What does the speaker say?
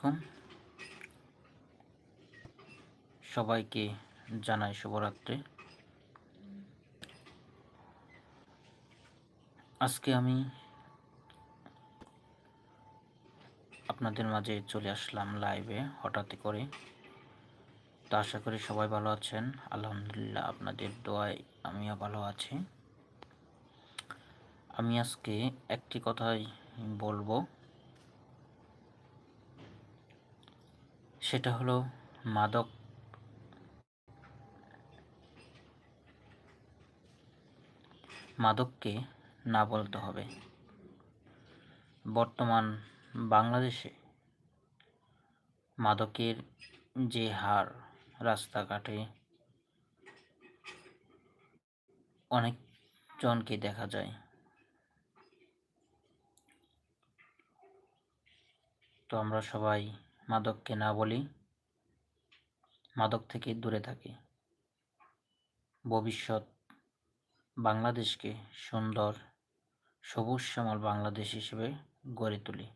আলাইকুম। সবাইকে জানাই শুভরাত্রি। আজকে আমি আপনাদের মাঝে চলে আসলাম লাইভে হঠাৎ করে। তো আশা করি সবাই ভালো আছেন। আলহামদুলিল্লাহ আপনাদের দোয়ায় আমিও ভালো আছি। আমি আজকে একটি কথাই বলব। সেটা হলো মাদক। মাদককে না বলতে হবে। বর্তমান বাংলাদেশে মাদকের যে হার রাস্তাঘাটে অনেক জনকে দেখা যায়। তো আমরা সবাই মাদককে না বলি, মাদক থেকে দূরে থাকি। ভবিষ্যৎ বাংলাদেশকে সুন্দর সবুজ শ্যামল বাংলাদেশ হিসেবে গড়ে তুলি।